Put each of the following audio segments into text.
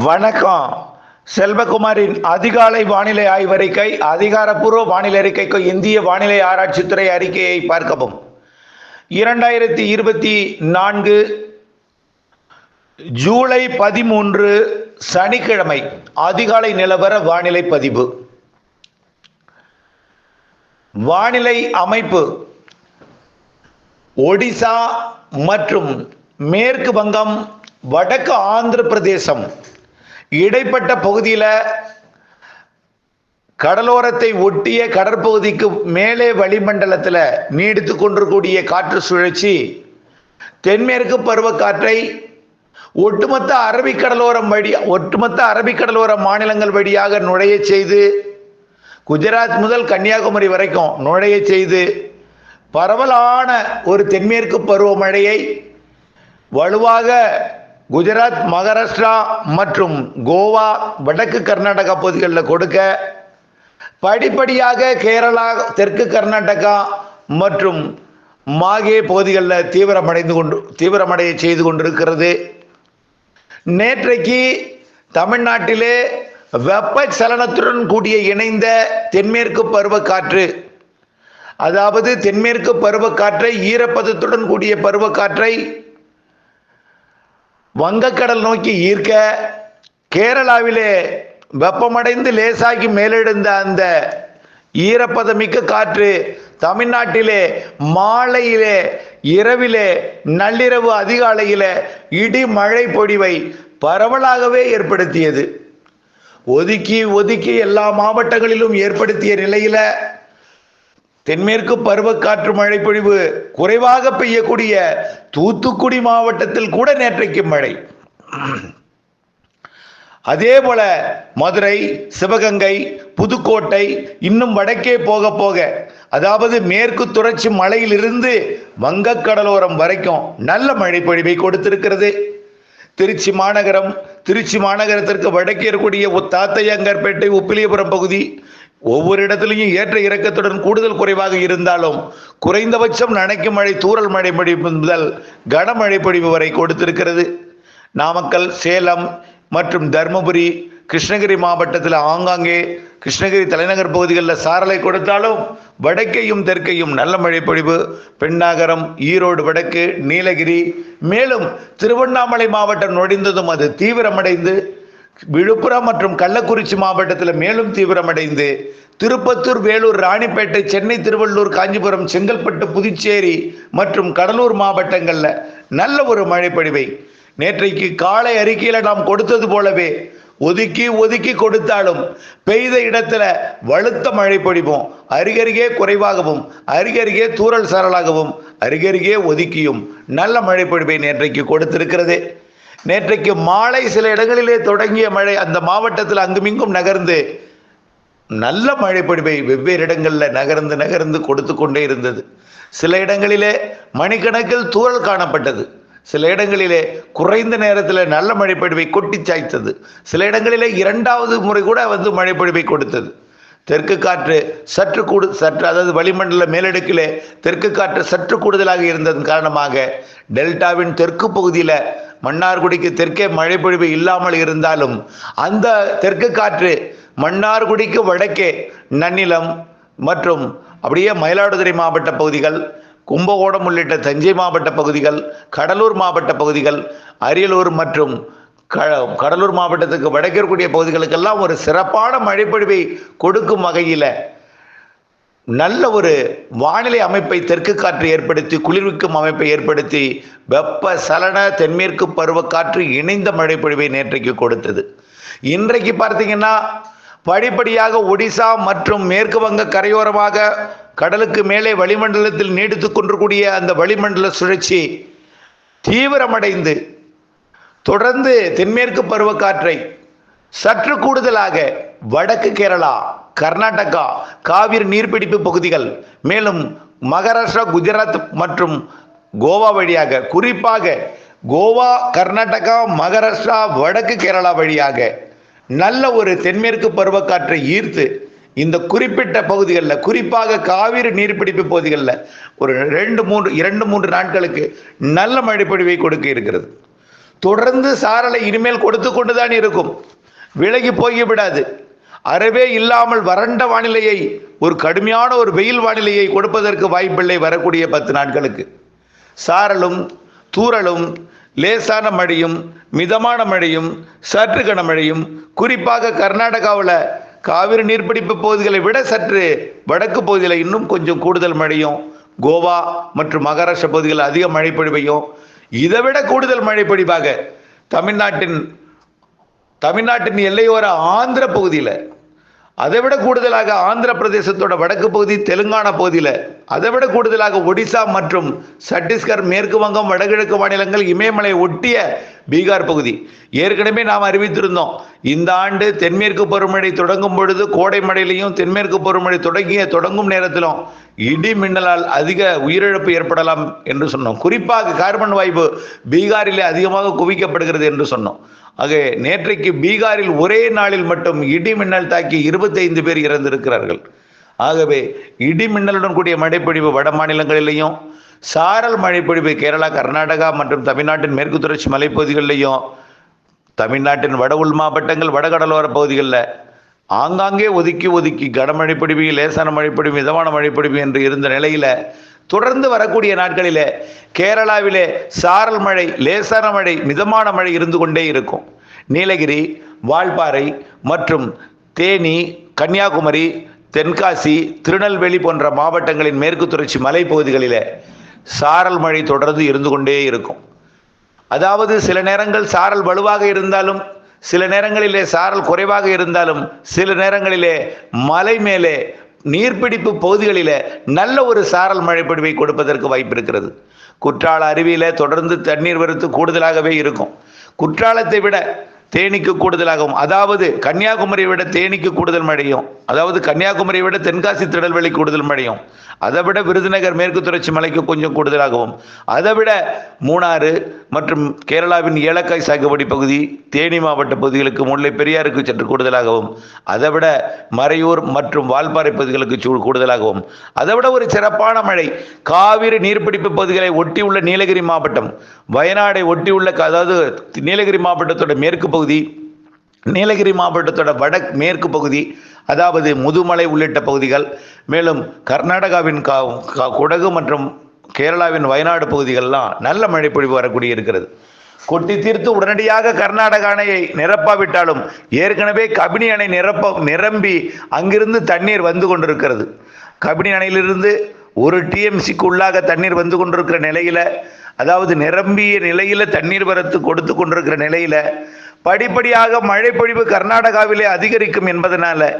வணக்கம். செல்வகுமாரின் அதிகாலை வானிலை ஆய்வறிக்கை அதிகாரப்பூர்வ வானிலை அறிக்கைக்கு இந்திய வானிலை ஆராய்ச்சித்துறை அறிக்கையை பார்க்கவும். இரண்டாயிரத்தி இருபத்தி நான்கு ஜூலை பதிமூன்று சனிக்கிழமை அதிகாலை நிலவர வானிலை பதிவு. வானிலை அமைப்பு ஒடிசா மற்றும் மேற்கு வங்கம் வடக்கு ஆந்திர பிரதேசம் இடைப்பட்ட பகுதியில் கடலோரத்தை ஒட்டிய கடற்பகுதிக்கு மேலே வளிமண்டலத்தில் நீடித்து கொண்டிருக்கூடிய காற்று சுழற்சி தென்மேற்கு பருவக்காற்றை ஒட்டுமொத்த அரபிக்கடலோரம் வழி ஒட்டுமொத்த அரபிக்கடலோர மாநிலங்கள் வழியாக நுழைய செய்து குஜராத் முதல் கன்னியாகுமரி வரைக்கும் நுழைய செய்து பரவலான ஒரு தென்மேற்கு பருவமழையை வலுவாக குஜராத் மகாராஷ்டிரா மற்றும் கோவா வடக்கு கர்நாடகா பகுதிகளில் கொடுக்க படிப்படியாக கேரளா தெற்கு கர்நாடகா மற்றும் மாகே பகுதிகளில் தீவிரமடைந்து கொண்டு தீவிரமடைய செய்து கொண்டிருக்கிறது. நேற்றைக்கு தமிழ்நாட்டிலே வெப்பச்சலனத்துடன் கூடிய இணைந்த தென்மேற்கு பருவக்காற்று அதாவது தென்மேற்கு பருவக்காற்றை ஈரப்பதத்துடன் கூடிய பருவக்காற்றை வங்கக்கடல் நோக்கி ஈர்க்க கேரளாவிலே வெப்பமடைந்து லேசாகி மேலெழுந்த அந்த ஈரப்பதமிக்க காற்று தமிழ்நாட்டிலே மாலையிலே இரவிலே நள்ளிரவு அதிகாலையிலே இடி மழை பொடிவை பரவலாகவே ஏற்படுத்தியது. ஒதுக்கி ஒதுக்கி எல்லா மாவட்டங்களிலும் ஏற்படுத்திய நிலையில தென்மேற்கு பருவக்காற்று மழைப்பொழிவு குறைவாக பெய்யக்கூடிய தூத்துக்குடி மாவட்டத்தில் கூட நேற்றைக்கு மழை. அதே போல மதுரை சிவகங்கை புதுக்கோட்டை இன்னும் வடக்கே போக போக அதாவது மேற்கு தொடர்ச்சி மலையிலிருந்து வங்கக்கடலோரம் வரைக்கும் நல்ல மழைப்பொழிவை கொடுத்திருக்கிறது. திருச்சி மாநகரம் திருச்சி மாநகரத்திற்கு வடக்கே இருக்கக்கூடிய தாத்தையங்கற்பேட்டை உப்பிலியபுரம் பகுதி ஒவ்வொரு இடத்துலையும் ஏற்ற இறக்கத்துடன் கூடுதல் குறைவாக இருந்தாலும் குறைந்தபட்சம் நனைக்கும் மழை தூரல் மழை பொழிவு முதல் கனமழை பொழிவு வரை கொடுத்திருக்கிறது. நாமக்கல் சேலம் மற்றும் தருமபுரி கிருஷ்ணகிரி மாவட்டத்தில் ஆங்காங்கே கிருஷ்ணகிரி தலைநகர் பகுதிகளில் சாரலை கொடுத்தாலும் வடக்கையும் தெற்கையும் நல்ல மழை பொழிவு. பெண்ணாகரம் ஈரோடு வடக்கு நீலகிரி மேலும் திருவண்ணாமலை மாவட்டம் நொடிந்ததும் அது தீவிரமடைந்து விழுப்புரம் மற்றும் கள்ளக்குறிச்சி மாவட்டத்தில் மேலும் தீவிரமடைந்து திருப்பத்தூர் வேலூர் ராணிப்பேட்டை சென்னை திருவள்ளூர் காஞ்சிபுரம் செங்கல்பட்டு புதுச்சேரி மற்றும் கடலூர் மாவட்டங்களில் நல்ல ஒரு மழைப்பொழிவை. நேற்றைக்கு காலை அறிக்கையில் நாம் கொடுத்தது போலவே ஒதுக்கி ஒதுக்கி கொடுத்தாலும் பெய்த இடத்துல வலுத்த மழை பொழிவும் அருகருகே குறைவாகவும் அருகருகே தூரல் சாரலாகவும் அருகருகே ஒதுக்கியும் நல்ல மழை பொழிவை நேற்றைக்கு கொடுத்திருக்கிறது. நேற்றைக்கு மாலை சில இடங்களிலே தொடங்கிய மழை அந்த மாவட்டத்தில் அங்குமிங்கும் நகர்ந்து நல்ல மழை பொழிவை வெவ்வேறு இடங்களில் நகர்ந்து நகர்ந்து கொடுத்து கொண்டே இருந்தது. சில இடங்களிலே மணிக்கணக்கில் தூரல் காணப்பட்டது. சில இடங்களிலே குறைந்த நேரத்தில் நல்ல மழைப்பொழிவை கொட்டி சாய்த்தது. சில இடங்களிலே இரண்டாவது முறை கூட வந்து மழைப்பொழிவை கொடுத்தது. தெற்கு காற்று சற்று கூடு சற்று அதாவது வளிமண்டல மேலடுக்கிலே தெற்கு காற்று சற்று கூடுதலாக இருந்ததன் காரணமாக டெல்டாவின் தெற்கு பகுதியில் மன்னார்குடிக்கு தெற்கே மழைப்பொழிவு இல்லாமல் இருந்தாலும் அந்த தெற்கு காற்று மன்னார்குடிக்கு வடக்கே நன்னிலம் மற்றும் அப்படியே மயிலாடுதுறை மாவட்ட பகுதிகள் கும்பகோணம் உள்ளிட்ட தஞ்சை மாவட்ட பகுதிகள் கடலூர் மாவட்ட பகுதிகள் அரியலூர் மற்றும் கடலூர் மாவட்டத்துக்கு வடக்கே இருக்கக்கூடிய பகுதிகளுக்கெல்லாம் ஒரு சிறப்பான மழைப்பொழிவை கொடுக்கும் வகையில் நல்ல ஒரு வானிலை அமைப்பை தெற்கு காற்று ஏற்படுத்தி குளிர்விக்கும் அமைப்பை ஏற்படுத்தி வெப்ப சலன தென்மேற்கு பருவக்காற்று இணைந்த மழைப்பொழிவை நேற்றைக்கு கொடுத்தது. இன்றைக்கு பார்த்தீங்கன்னா படிப்படியாக ஒடிசா மற்றும் மேற்கு வங்க கரையோரமாக கடலுக்கு மேலே வளிமண்டலத்தில் நீடித்து கொண்டிருக்கூடிய அந்த வளிமண்டல சுழற்சி தீவிரமடைந்து தொடர்ந்து தென்மேற்கு பருவக்காற்றை சற்று கூடுதலாக வடக்கு கேரளா கர்நாடகா காவிரி நீர்பிடிப்பு பகுதிகள் மேலும் மகாராஷ்டிரா குஜராத் மற்றும் கோவா வழியாக குறிப்பாக கோவா கர்நாடகா மகாராஷ்டிரா வடக்கு கேரளா வழியாக நல்ல ஒரு தென்மேற்கு பருவக்காற்றை ஈர்த்து இந்த குறிப்பிட்ட பகுதிகளில் குறிப்பாக காவிரி நீர்பிடிப்பு பகுதிகளில் ஒரு ரெண்டு மூன்று இரண்டு மூன்று நாட்களுக்கு நல்ல மழைப்பொழிவை கொடுக்க இருக்கிறது. தொடர்ந்து சாரலை இனிமேல் கொடுத்து கொண்டுதான் இருக்கும். விலகி போய் விடாது அறவே இல்லாமல் வறண்ட வானிலையை ஒரு கடுமையான ஒரு வெயில் வானிலையை கொடுப்பதற்கு வாய்ப்பில்லை வரக்கூடிய பத்து நாட்களுக்கு. சாரலும் தூறலும் லேசான மழையும் மிதமான மழையும் சற்று கனமழையும் குறிப்பாக கர்நாடகாவில் காவிரி நீர்பிடிப்பு பகுதிகளை விட சற்று வடக்கு பகுதியில் இன்னும் கொஞ்சம் கூடுதல் மழையும் கோவா மற்றும் மகாராஷ்டிரா பகுதிகளில் அதிக மழை பொழிவையும் இதை விட கூடுதல் மழை பொழிவாக தமிழ்நாட்டின் தமிழ்நாட்டின் எல்லையோர ஆந்திர பகுதியில் அதை விட கூடுதலாக ஆந்திர பிரதேசத்தோட வடக்கு பகுதி தெலுங்கானா பகுதியில் அதை விட கூடுதலாக ஒடிசா மற்றும் சத்தீஸ்கர் மேற்கு வங்கம் வடகிழக்கு மாநிலங்கள் இமயமலை ஒட்டிய பீகார் பகுதி. ஏற்கனவே நாம் அறிவித்திருந்தோம் இந்த ஆண்டு தென்மேற்கு பருவமழை தொடங்கும் பொழுது கோடை மழையிலையும் தென்மேற்கு பருவமழை தொடங்கிய தொடங்கும் நேரத்திலும் இடி மின்னலால் அதிக உயிரிழப்பு ஏற்படலாம் என்று சொன்னோம். குறிப்பாக கார்பன் வாய்ப்பு பீகாரிலே அதிகமாக குவிக்கப்படுகிறது என்று சொன்னோம். ஆக நேற்றைக்கு பீகாரில் ஒரே நாளில் மட்டும் இடி மின்னல் தாக்கி இருபத்தைந்து பேர் இறந்திருக்கிறார்கள். ஆகவே இடி மின்னலுடன் கூடிய மழைப்பொழிவு வட மாநிலங்களிலையும் சாரல் மழைப்பொழிவு கேரளா கர்நாடகா மற்றும் தமிழ்நாட்டின் மேற்கு தொடர்ச்சி மலைப்பகுதிகளிலையும் தமிழ்நாட்டின் வட உள் மாவட்டங்கள் வடகடலோர பகுதிகளில் ஆங்காங்கே ஒதுக்கி ஒதுக்கி கனமழை லேசான மழைப்பொழிவு மிதமான மழைப்பொழிவு என்று இருந்த நிலையில தொடர்ந்து வரக்கூடிய நாட்களிலே கேரளாவிலே சாரல் மழை லேசான மழை மிதமான மழை இருந்து கொண்டே இருக்கும். நீலகிரி வால்பாறை மற்றும் தேனி கன்னியாகுமரி தென்காசி திருநெல்வேலி போன்ற மாவட்டங்களின் மேற்கு தொடர்ச்சி மலைப்பகுதிகளில் சாரல் மழை தொடர்ந்து இருந்து கொண்டே இருக்கும். அதாவது சில நேரங்கள் சாரல் வலுவாக இருந்தாலும் சில நேரங்களிலே சாரல் குறைவாக இருந்தாலும் சில நேரங்களிலே மலை மேலே நீர்பிடிப்பு பகுதிகளில் நல்ல ஒரு சாரல் மழை பொழிவை கொடுப்பதற்கு வாய்ப்பு இருக்கிறது. குற்றால அருவியில் தொடர்ந்து தண்ணீர் வரத்து கூடுதலாகவே இருக்கும். குற்றாலத்தை விட தேனிக்கு கூடுதலாகவும் அதாவது கன்னியாகுமரியை விட தேனிக்கு கூடுதல் மழையும் அதாவது கன்னியாகுமரியை விட தென்காசி திடல்வெளி கூடுதல் மழையும் அதை விட விருதுநகர் மேற்கு தொடர்ச்சி மலைக்கு கொஞ்சம் கூடுதலாகவும் அதை விட மூணாறு மற்றும் கேரளாவின் ஏலக்காய் சாகுபடி பகுதி தேனி மாவட்ட பகுதிகளுக்கு முல்லை பெரியாருக்கு சற்று கூடுதலாகவும் அதை விட மறையூர் மற்றும் வால்பாறை பகுதிகளுக்கு கூடுதலாகவும் அதை விட ஒரு சிறப்பான மழை காவிரி நீர்பிடிப்பு பகுதிகளை ஒட்டியுள்ள நீலகிரி மாவட்டம் வயநாடை ஒட்டியுள்ள க- அதாவது நீலகிரி மாவட்டத்தோட மேற்கு பகுதி நீலகிரி மாவட்டத்தோட வட மேற்கு பகுதி அதாவது முதுமலை உள்ளிட்ட பகுதிகள் மேலும் கர்நாடகாவின் கா கா- குடகு மற்றும் கேரளாவின் வயநாடு பகுதிகள்லாம் நல்ல மழை பொழிவு வரக்கூடிய இருக்கிறது. கொட்டி தீர்த்து உடனடியாக கர்நாடக அணையை நிரப்பாவிட்டாலும் ஏற்கனவே கபினி அணை நிரப்ப நிரம்பி அங்கிருந்து தண்ணீர் வந்து கொண்டிருக்கிறது. கபினி அணையிலிருந்து ஒரு டிஎம்சிக்கு உள்ளாக தண்ணீர் வந்து கொண்டிருக்கிற நிலையில அதாவது நிரம்பிய நிலையில தண்ணீர் வரத்து கொடுத்து கொண்டிருக்கிற நிலையில படிப்படியாக மழைப்பொழிவு கர்நாடகாவிலே அதிகரிக்கும் என்பதனால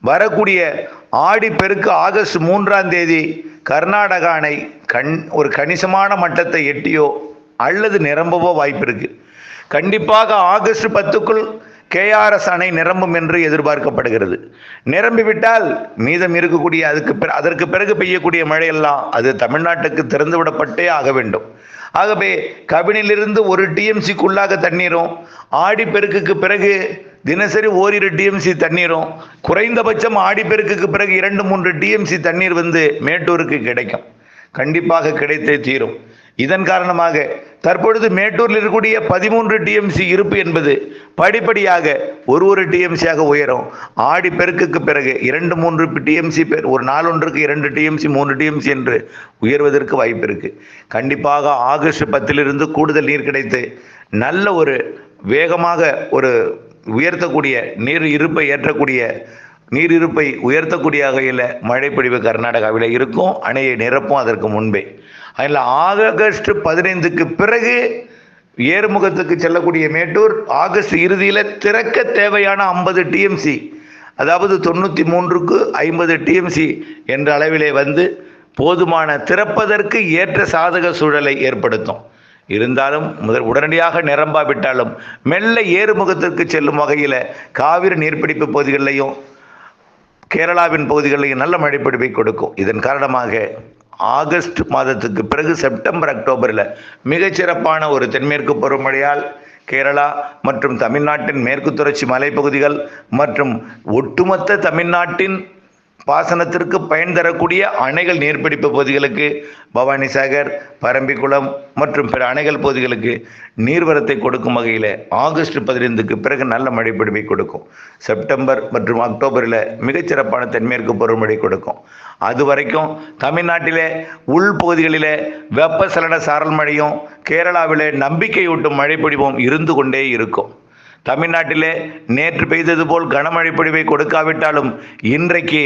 வரக்கூடிய ஆடி பெருக்கு ஆகஸ்ட் மூன்றாம் தேதி கர்நாடகா அணை கண் ஒரு கணிசமான மட்டத்தை எட்டியோ அல்லது நிரம்பவோ வாய்ப்பு இருக்கு கண்டிப்பாக ஆகஸ்ட் பத்துக்குள் கேஆர்எஸ் அணை நிரம்பும் என்று எதிர்பார்க்கப்படுகிறது. நிரம்பிவிட்டால் மீதம் இருக்கக்கூடிய அதுக்கு பிற- அதற்கு பிறகு பெய்யக்கூடிய மழையெல்லாம் அது தமிழ்நாட்டுக்கு திறந்து விடப்பட்டே ஆக வேண்டும். ஆகவே கபினிலிருந்து ஒரு டிஎம்சிக்குள்ளாக தண்ணீரும் ஆடிப்பெருக்குக்கு பிறகு தினசரி ஓரிரு டிஎம்சி தண்ணீரும் குறைந்தபட்சம் ஆடிப்பெருக்குக்கு பிறகு இரண்டு மூன்று டிஎம்சி தண்ணீர் வந்து மேட்டூருக்கு கிடைக்கும். கண்டிப்பாக கிடைத்தே தீரும். இதன் காரணமாக தற்பொழுது மேட்டூரில் இருக்கக்கூடிய பதிமூன்று டிஎம்சி இருப்பு என்பது படிப்படியாக ஒரு ஒரு டிஎம்சியாக உயரும். ஆடி பெருக்குக்கு பிறகு இரண்டு மூன்று டிஎம்சி பேர் ஒரு நாளொன்றுக்கு இரண்டு டிஎம்சி மூன்று டிஎம்சி என்று உயர்வதற்கு வாய்ப்பு இருக்கு. கண்டிப்பாக ஆகஸ்ட் பத்திலிருந்து கூடுதல் நீர் கிடைத்து நல்ல ஒரு வேகமாக ஒரு உயர்த்தக்கூடிய நீர் இருப்பை ஏற்றக்கூடிய நீர் இருப்பை உயர்த்தக்கூடிய வகையில் மழைப்பொழிவு கர்நாடகாவில் இருக்கும். அணையை நிரப்பும் அதற்கு முன்பே. அதில் ஆகஸ்ட் பதினைந்துக்கு பிறகு ஏறுமுகத்துக்கு செல்லக்கூடிய மேட்டூர் ஆகஸ்ட் இறுதியில் திறக்க தேவையான ஐம்பது டிஎம்சி அதாவது தொண்ணூற்றி மூன்றுக்கு ஐம்பது டிஎம்சி என்ற அளவிலே வந்து போதுமான திறப்பதற்கு ஏற்ற சாதக சூழலை ஏற்படுத்தும். இருந்தாலும் முதல் உடனடியாக நிரம்பாவிட்டாலும் மெல்ல ஏறுமுகத்திற்கு செல்லும் வகையில் காவிரி நீர்ப்பிடிப்பு பகுதிகளிலையும் கேரளாவின் பகுதிகளிலையும் நல்ல மழைப்பிடிப்பை கொடுக்கும். இதன் காரணமாக ஆகஸ்ட் மாதத்துக்கு பிறகு செப்டம்பர் அக்டோபரில் மிகச்சிறப்பான ஒரு தென்மேற்கு பருவமழையால் கேரளா மற்றும் தமிழ்நாட்டின் மேற்கு தொடர்ச்சி மலைப்பகுதிகள் மற்றும் ஒட்டுமொத்த தமிழ்நாட்டின் பாசனத்திற்கு பயன் தரக்கூடிய அணைகள் நீர்பிடிப்பு பகுதிகளுக்கு பவானி சாகர் பரம்பிக்குளம் மற்றும் பிற அணைகள் பகுதிகளுக்கு நீர்வரத்தை கொடுக்கும் வகையில் ஆகஸ்ட் பதினைந்துக்கு பிறகு நல்ல மழை பொழிவை கொடுக்கும். செப்டம்பர் மற்றும் அக்டோபரில் மிகச்சிறப்பான தென்மேற்கு பருவமழை கொடுக்கும். அது வரைக்கும் தமிழ்நாட்டிலே உள்பகுதிகளிலே வெப்பசலன சாரல் மழையும் கேரளாவில் நம்பிக்கையூட்டும் மழை பொழிவும் இருந்து கொண்டே இருக்கும். தமிழ்நாட்டிலே நேற்று பெய்தது போல் கனமழை பொழிவை கொடுக்காவிட்டாலும் இன்றைக்கு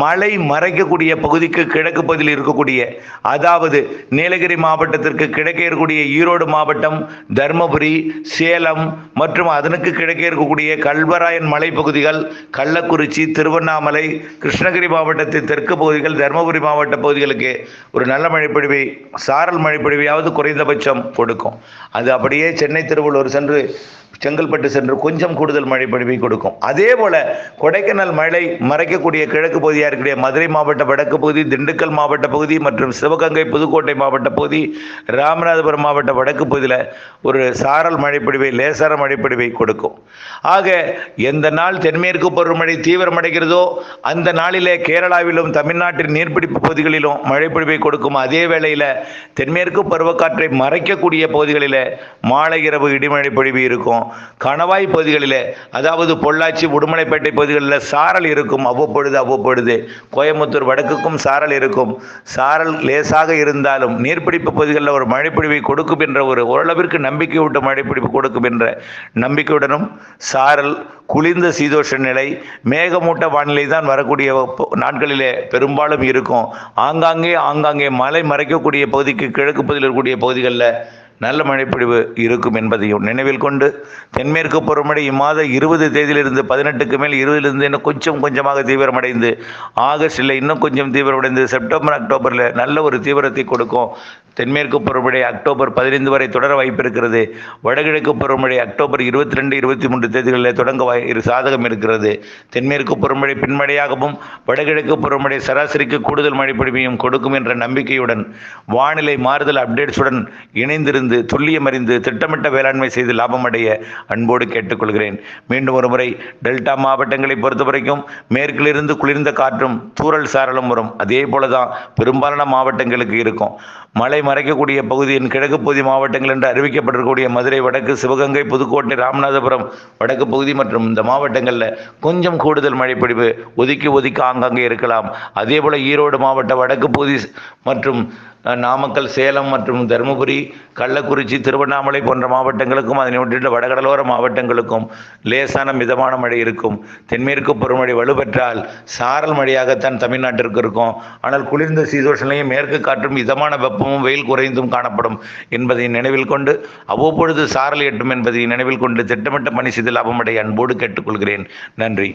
மழை மறைக்கக்கூடிய பகுதிக்கு கிழக்கு பகுதியில் இருக்கக்கூடிய அதாவது நீலகிரி மாவட்டத்திற்கு கிழக்கே இருக்கக்கூடிய ஈரோடு மாவட்டம் தருமபுரி சேலம் மற்றும் அதனுக்கு கிழக்கே இருக்கக்கூடிய கல்வராயன் மலைப்பகுதிகள் கள்ளக்குறிச்சி திருவண்ணாமலை கிருஷ்ணகிரி மாவட்டத்தின் தெற்கு பகுதிகள் தருமபுரி மாவட்ட பகுதிகளுக்கு ஒரு நல்ல மழைப்பொழிவை சாரல் மழைப்பொழிவையாவது குறைந்தபட்சம் கொடுக்கும். அது அப்படியே சென்னை திருவள்ளூர் சென்று செங்கல்பட்டு சென்று கொஞ்சம் கூடுதல் மழை பொழிவை கொடுக்கும். அதே போல கொடைக்கானல் மழை மறைக்கக்கூடிய கிழக்கு பகுதியாக இருக்கக்கூடிய மதுரை மாவட்ட வடக்கு பகுதி திண்டுக்கல் மாவட்ட பகுதி மற்றும் சிவகங்கை புதுக்கோட்டை மாவட்ட பகுதி ராமநாதபுரம் மாவட்ட வடக்கு பகுதியில் ஒரு சாரல் மழைப்பொழிவை லேசார மழைப்பொழிவை கொடுக்கும். ஆக எந்த நாள் தென்மேற்கு பருவமழை தீவிரமடைகிறதோ அந்த நாளிலே கேரளாவிலும் தமிழ்நாட்டின் நீர்பிடிப்பு பகுதிகளிலும் மழைப்பொழிவை கொடுக்கும். அதே வேளையில் தென்மேற்கு பருவக்காற்றை மறைக்கக்கூடிய பகுதிகளில் மாலை இரவு இடிமழை பொழிவு இருக்கும். கணவாய் பகுதிகளில் அதாவது பொள்ளாச்சி உடுமலைப்பேட்டை பகுதிகளில் சாரல் இருக்கும். அவ்வப்பொழுது அவ்வப்பொழுது. கோயம்புத்தூர் வடக்குக்கும் சாரல் இருக்கும். சாரல் லேசாக இருந்தாலும் நீர்பிடிப்பு பகுதிகளில் ஒரு மழைப்பிடிவை கொடுக்கும் என்ற ஒரு ஓரளவிற்கு நம்பிக்கையூட்டும் மழைப்பிடிப்பு கொடுக்கும் என்ற நம்பிக்கையுடனும் சாரல் குளிர்ந்த சீதோஷ நிலை மேகமூட்ட வானிலை தான் வரக்கூடிய நாட்களிலே பெரும்பாலும் இருக்கும். ஆங்காங்கே ஆங்காங்கே மலை மறைக்கக்கூடிய பகுதிக்கு கிழக்கு பகுதியில் இருக்கக்கூடிய பகுதிகளில் நல்ல மழைப்பொழிவு இருக்கும் என்பதையும் நினைவில் கொண்டு தென்மேற்கு பருவமழை இம்மாத இருபது தேதியிலிருந்து பதினெட்டுக்கு மேல் இருபதிலிருந்து இன்னும் கொஞ்சம் கொஞ்சமாக தீவிரமடைந்து ஆகஸ்டில் இன்னும் கொஞ்சம் தீவிரமடைந்து செப்டம்பர் அக்டோபரில் நல்ல ஒரு தீவிரத்தை கொடுக்கும். தென்மேற்கு பருவமழை அக்டோபர் பதினைந்து வரை தொடர வாய்ப்பிருக்கிறது வடகிழக்கு பருவமழை அக்டோபர் இருபத்தி ரெண்டு இருபத்தி மூன்று தேதிகளில் தொடங்க வாய் இரு சாதகம் இருக்கிறது. தென்மேற்கு பருவமழை பின்மழையாகவும் வடகிழக்கு பருவமழை சராசரிக்கு கூடுதல் மழை பொழிவையும் கொடுக்கும் என்ற நம்பிக்கையுடன் வானிலை மாறுதல் அப்டேட்ஸுடன் இணைந்திருந்து துல்லியம் அறிந்து திட்டமிட்ட வேளாண்மை செய்து லாபம் அடைய அன்போடு கேட்டுக்கொள்கிறேன். மீண்டும் ஒரு முறை டெல்டா மாவட்டங்களை பொறுத்தவரைக்கும் மேற்கிலிருந்து குளிர்ந்த காற்றும் தூறல் சாரலும் வரும். அதே போல தான் பெரும்பாலான மாவட்டங்களுக்கு இருக்கும். மழை மறைக்கக்கூடிய பகுதியின் கிழக்கு பகுதி மாவட்டங்கள் என்று அறிவிக்கப்பட்டிருக்கக்கூடிய மதுரை வடக்கு சிவகங்கை புதுக்கோட்டை ராமநாதபுரம் வடக்கு பகுதி மற்றும் இந்த மாவட்டங்களில் கொஞ்சம் கூடுதல் மழைப்பொழிவு ஒதுக்கி ஒதுக்கி ஆங்காங்கே இருக்கலாம். அதே போல் ஈரோடு மாவட்ட வடக்கு பகுதி மற்றும் நாமக்கல் சேலம் மற்றும் தருமபுரி கள்ளக்குறிச்சி திருவண்ணாமலை போன்ற மாவட்டங்களுக்கும் அதனை ஒட்டியுள்ள வடகடலோர மாவட்டங்களுக்கும் லேசான மிதமான மழை இருக்கும். தென்மேற்கு பருவமழை வலுப்பெற்றால் சாரல் மழையாகத்தான் தமிழ்நாட்டிற்கு இருக்கும். ஆனால் குளிர்ந்த சீதோஷனையும் மேற்கு காற்றும் மிதமான வெப்பமும் வெயில் குறைந்தும் காணப்படும் என்பதை நினைவில் கொண்டு அவ்வப்பொழுது சாரல் எட்டும் என்பதை நினைவில் கொண்டு திட்டமிட்ட பணி செய்து லாபமடைய அன்போடு கேட்டுக்கொள்கிறேன். நன்றி.